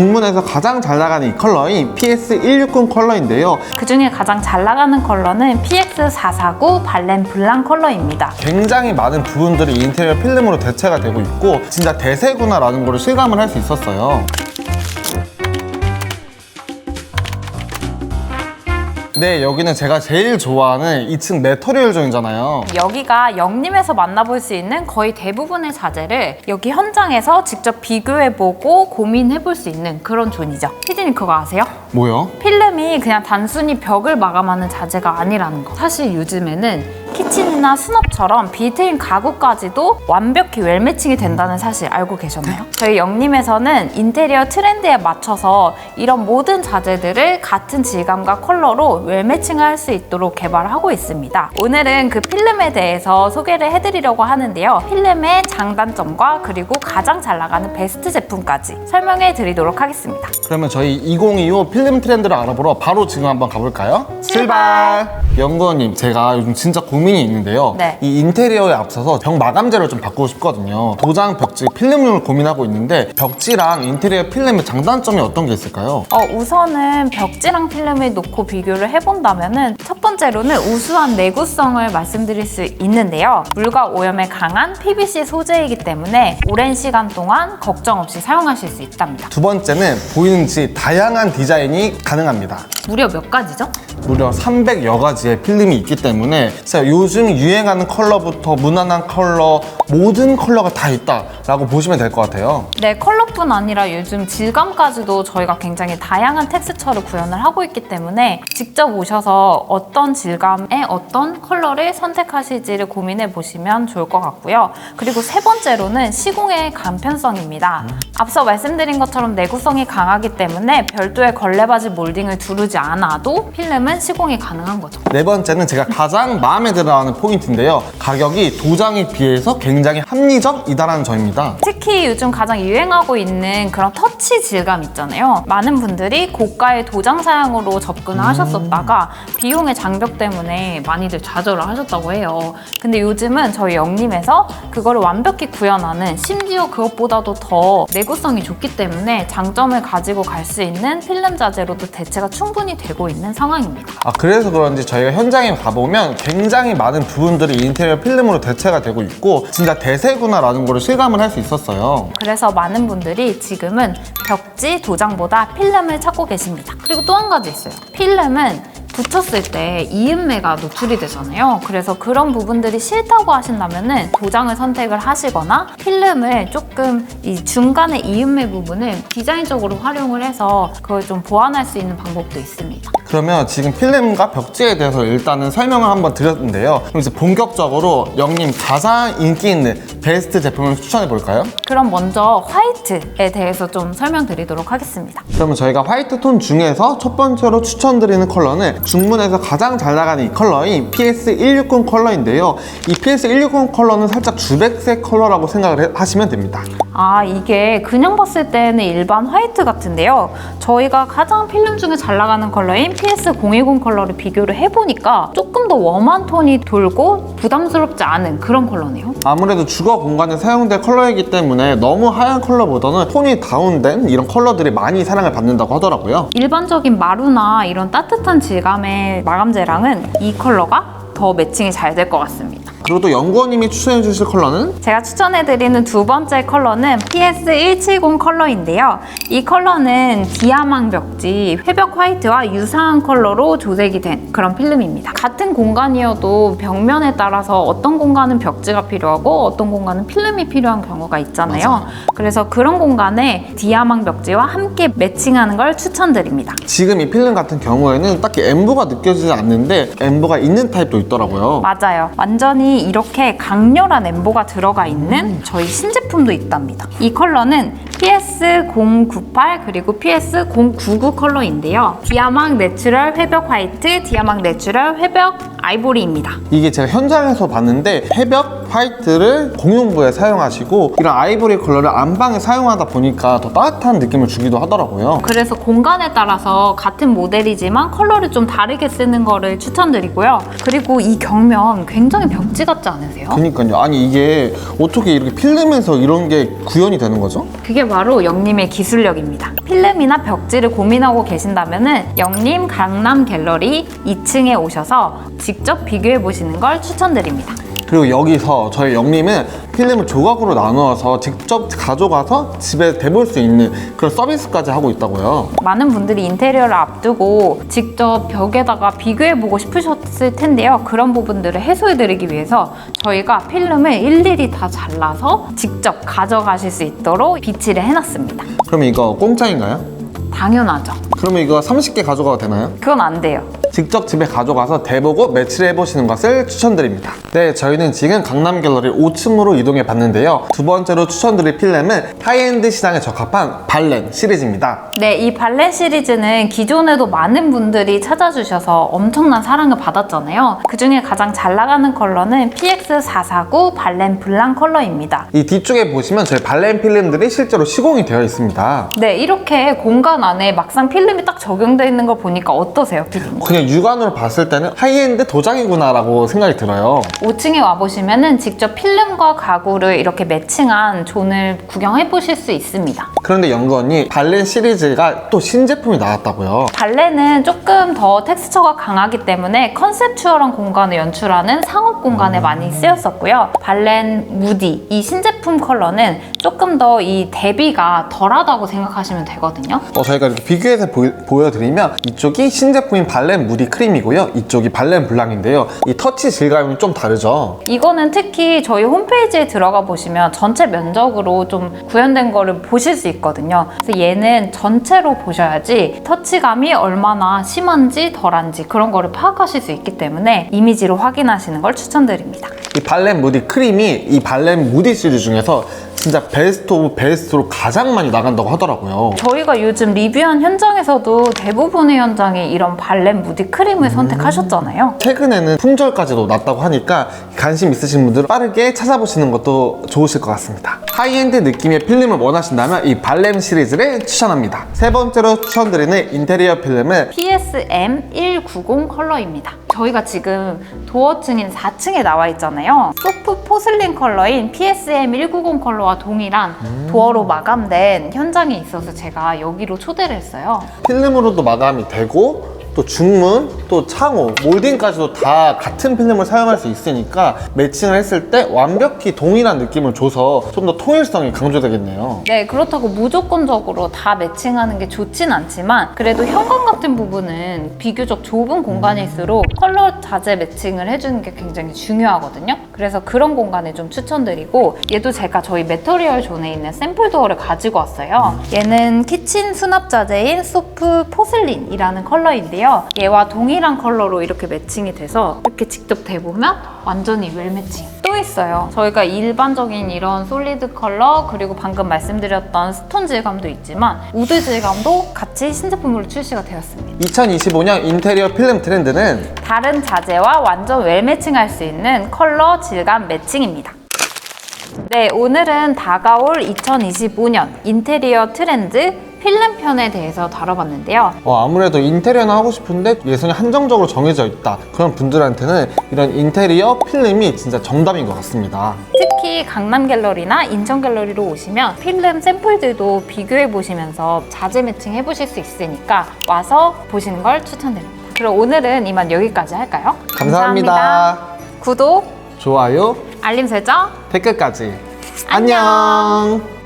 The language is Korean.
중문에서 가장 잘 나가는 이 컬러인 PS160 컬러인데요. 그 중에 가장 잘 나가는 컬러는 PX449 발렌 블랑 컬러입니다. 굉장히 많은 부분들이 인테리어 필름으로 대체가 되고 있고 진짜 대세구나라는 걸 실감을 할 수 있었어요. 네, 여기는 제가 제일 좋아하는 2층 매터리얼 존이잖아요. 여기가 영림에서 만나볼 수 있는 거의 대부분의 자재를 여기 현장에서 직접 비교해보고 고민해볼 수 있는 그런 존이죠. 피디님 그거 아세요? 뭐요? 필름이 그냥 단순히 벽을 마감하는 자재가 아니라는 거. 사실 요즘에는 키친이나 수납처럼 빌트인 가구까지도 완벽히 웰 매칭이 된다는 사실 알고 계셨나요? 저희 영림에서는 인테리어 트렌드에 맞춰서 이런 모든 자재들을 같은 질감과 컬러로 웰 매칭할 수 있도록 개발하고 있습니다. 오늘은 그 필름에 대해서 소개를 해드리려고 하는데요. 필름의 장단점과 그리고 가장 잘 나가는 베스트 제품까지 설명해 드리도록 하겠습니다. 그러면 저희 2025 필름 트렌드를 알아보러 바로 지금 한번 가볼까요? 출발! 연구원님, 제가 요즘 진짜 고민 이 있는데요. 네. 이 인테리어에 앞서서 벽 마감재를 좀 바꾸고 싶거든요. 도장, 벽지, 필름을 고민하고 있는데 벽지랑 인테리어 필름의 장단점이 어떤 게 있을까요? 어, 우선은 벽지랑 필름을 놓고 비교를 해본다면은 첫 번째로는 우수한 내구성을 말씀드릴 수 있는데요. 물과 오염에 강한 PVC 소재이기 때문에 오랜 시간 동안 걱정 없이 사용하실 수 있답니다. 두 번째는 보이는지 다양한 디자인이 가능합니다. 무려 몇 가지죠? 무려 300여 가지의 필름이 있기 때문에 진짜 요즘 유행하는 컬러부터 무난한 컬러 모든 컬러가 다 있다라고 보시면 될 것 같아요. 네, 컬러뿐 아니라 요즘 질감까지도 저희가 굉장히 다양한 텍스처를 구현을 하고 있기 때문에 직접 오셔서 어떤 질감의 어떤 컬러를 선택하실지를 고민해 보시면 좋을 것 같고요. 그리고 세 번째로는 시공의 간편성입니다. 앞서 말씀드린 것처럼 내구성이 강하기 때문에 별도의 걸레바지 몰딩을 두르지 않아도 필름은 시공이 가능한 거죠. 네 번째는 제가 가장 마음에 들어하는 포인트인데요. 가격이 도장에 비해서 굉장히 합리적이다라는 점입니다. 특히 요즘 가장 유행하고 있는 그런 터치 질감 있잖아요. 많은 분들이 고가의 도장 사양으로 접근을 하셨었다가 비용의 장벽 때문에 많이들 좌절을 하셨다고 해요. 근데 요즘은 저희 영림에서 그거를 완벽히 구현하는 심지어 그것보다도 더 내구성이 좋기 때문에 장점을 가지고 갈 수 있는 필름 자재로도 대체가 충분히 되고 있는 상황입니다. 아, 그래서 그런지 저희가 현장에 가보면 굉장히 많은 부분들이 인테리어 필름으로 대체가 되고 있고 진짜 대세구나라는 걸 실감을 할 수 있었어요. 그래서 많은 분들이 지금은 벽지 도장보다 필름을 찾고 계십니다. 그리고 또 한 가지 있어요. 필름은 붙였을 때 이음매가 노출이 되잖아요. 그래서 그런 부분들이 싫다고 하신다면은 도장을 선택을 하시거나 필름을 조금 이 중간에 이음매 부분을 디자인적으로 활용을 해서 그걸 좀 보완할 수 있는 방법도 있습니다. 그러면 지금 필름과 벽지에 대해서 일단은 설명을 한번 드렸는데요. 그럼 이제 본격적으로 영님 가장 인기 있는 베스트 제품을 추천해 볼까요? 그럼 먼저 화이트에 대해서 좀 설명드리도록 하겠습니다. 그러면 저희가 화이트 톤 중에서 첫 번째로 추천드리는 컬러는 중문에서 가장 잘 나가는 이 컬러인 PS160 컬러인데요. 이 PS160 컬러는 살짝 주백색 컬러라고 생각을 해- 하시면 됩니다. 아 이게 그냥 봤을 때는 일반 화이트 같은데요 저희가 가장 필름 중에 잘 나가는 컬러인 PS010 컬러를 비교를 해보니까 조금 더 웜한 톤이 돌고 부담스럽지 않은 그런 컬러네요 아무래도 주거 공간에 사용될 컬러이기 때문에 너무 하얀 컬러보다는 톤이 다운된 이런 컬러들이 많이 사랑을 받는다고 하더라고요. 일반적인 마루나 이런 따뜻한 질감 의 마감재랑은 이 컬러가 더 매칭이 잘 될 것 같습니다 그리고 또 연구원님이 추천해 주실 컬러는 제가 추천해드리는 두 번째 컬러는 PS170 컬러인데요. 이 컬러는 디아망 벽지, 회벽 화이트와 유사한 컬러로 조색이 된 그런 필름입니다. 같은 공간이어도 벽면에 따라서 어떤 공간은 벽지가 필요하고 어떤 공간은 필름이 필요한 경우가 있잖아요. 그래서 그런 공간에 디아망 벽지와 함께 매칭하는 걸 추천드립니다. 지금 이 필름 같은 경우에는 딱히 엠보가 느껴지지 않는데 엠보가 있는 타입도 있더라고요. 맞아요. 완전 히 이렇게 강렬한 엠보가 들어가 있는 저희 신제품도 있답니다. 이 컬러는 PS098 그리고 PS099 컬러인데요. 디아망 내추럴 회벽 화이트, 디아망 내추럴 회벽 아이보리입니다. 이게 제가 현장에서 봤는데 회벽 화이트를 공용부에 사용하시고 이런 아이보리 컬러를 안방에 사용하다 보니까 더 따뜻한 느낌을 주기도 하더라고요. 그래서 공간에 따라서 같은 모델이지만 컬러를 좀 다르게 쓰는 거를 추천드리고요. 그리고 이 경면 굉장히 벽지 같지 않으세요? 그니까요. 아니 이게 어떻게 이렇게 필름에서 이런 게 구현이 되는 거죠? 그게 바로 영림의 기술력입니다. 필름이나 벽지를 고민하고 계신다면은 영림 강남 갤러리 2층에 오셔서 직접 비교해 보시는 걸 추천드립니다. 그리고 여기서 저희 영림은 필름을 조각으로 나누어서 직접 가져가서 집에 대볼 수 있는 그런 서비스까지 하고 있다고요. 많은 분들이 인테리어를 앞두고 직접 벽에다가 비교해보고 싶으셨을 텐데요. 그런 부분들을 해소해드리기 위해서 저희가 필름을 일일이 다 잘라서 직접 가져가실 수 있도록 비치를 해놨습니다. 그러면 이거 공짜인가요? 당연하죠. 그러면 이거 30개 가져가도 되나요? 그건 안 돼요. 직접 집에 가져가서 대보고 매치를 해보시는 것을 추천드립니다. 네, 저희는 지금 강남 갤러리 5층으로 이동해 봤는데요. 두 번째로 추천드릴 필름은 하이엔드 시장에 적합한 발렌 시리즈입니다. 네, 이 발렌 시리즈는 기존에도 많은 분들이 찾아주셔서 엄청난 사랑을 받았잖아요. 그 중에 가장 잘 나가는 컬러는 PX449 발렌 블랑 컬러입니다. 이 뒤쪽에 보시면 저희 발렌 필름들이 실제로 시공이 되어 있습니다. 네, 이렇게 공간 안에 막상 필름이 딱 적용되어 있는 걸 보니까 어떠세요, 피디님? 그냥 육안으로 봤을 때는 하이엔드 도장이구나라고 생각이 들어요. 5층에 와보시면은 직접 필름과 가구를 이렇게 매칭한 존을 구경해 보실 수 있습니다. 그런데 언니 발렌 시리즈가 또 신제품이 나왔다고요. 발레는 조금 더 텍스처가 강하기 때문에 컨셉추얼한 공간을 연출하는 상업 공간에 많이 쓰였었고요. 발렌 무디 이 신제품 컬러는 조금 더 이 대비가 덜하다고 생각하시면 되거든요. 어, 저희가 이렇게 비교해서 보여, 드리면 이쪽이 신제품인 발렌 무디 크림이고요. 이쪽이 발렌 블랑인데요. 이 터치 질감이 좀 다르죠. 이거는 특히 저희 홈페이지에 들어가 보시면 전체 면적으로 좀 구현된 거를 보실 수 있거든요. 그래서 얘는 전체로 보셔야지 터치감이 얼마나 심한지 덜한지 그런 거를 파악하실 수 있기 때문에 이미지로 확인하시는 걸 추천드립니다. 이 발렌 무디 크림이 이 발렌 무디 시리즈 중에서 진짜 베스트 오브 베스트로 가장 많이 나간다고 하더라고요. 저희가 요즘 리뷰한 현장에서도 대부분의 현장이 이런 발렌 무디 크림을 선택하셨잖아요. 최근에는 품절까지도 났다고 하니까 관심 있으신 분들은 빠르게 찾아보시는 것도 좋으실 것 같습니다. 하이엔드 느낌의 필름을 원하신다면 이 발렌 시리즈를 추천합니다. 세 번째로 추천드리는 인테리어 필름은 PSM 190 컬러입니다. 저희가 지금 도어층인 4층에 나와 있잖아요. 소프 포슬린 컬러인 PSM 190 컬러와 동일한 도어로 마감된 현장이 있어서 제가 여기로 초대를 했어요. 필름으로도 마감이 되고 또 중문, 또 창호, 몰딩까지도 다 같은 필름을 사용할 수 있으니까 매칭을 했을 때 완벽히 동일한 느낌을 줘서 좀 더 통일성이 강조되겠네요. 네, 그렇다고 무조건적으로 다 매칭하는 게 좋진 않지만 그래도 현관 같은 부분은 비교적 좁은 공간일수록 컬러 자재 매칭을 해주는 게 굉장히 중요하거든요. 그래서 그런 공간을 좀 추천드리고 얘도 제가 저희 메터리얼 존에 있는 샘플 도어를 가지고 왔어요. 얘는 키친 수납 자재인 소프 포슬린이라는 컬러인데 요. 얘와 동일한 컬러로 이렇게 매칭이 돼서 이렇게 직접 대보면 완전히 웰 매칭. 또 있어요. 저희가 일반적인 이런 솔리드 컬러 그리고 방금 말씀드렸던 스톤 질감도 있지만 우드 질감도 같이 신제품으로 출시가 되었습니다. 2025년 인테리어 필름 트렌드는 다른 자재와 완전 웰 매칭할 수 있는 컬러 질감 매칭입니다. 네, 오늘은 다가올 2025년 인테리어 트렌드 필름 편에 대해서 다뤄봤는데요. 어, 아무래도 인테리어는 하고 싶은데 예산이 한정적으로 정해져 있다. 그런 분들한테는 이런 인테리어 필름이 진짜 정답인 것 같습니다. 특히 강남 갤러리나 인천 갤러리로 오시면 필름 샘플들도 비교해 보시면서 자재 매칭 해보실 수 있으니까 와서 보시는 걸 추천드립니다. 그럼 오늘은 이만 여기까지 할까요? 감사합니다. 구독, 좋아요, 알림 설정 댓글까지. 안녕.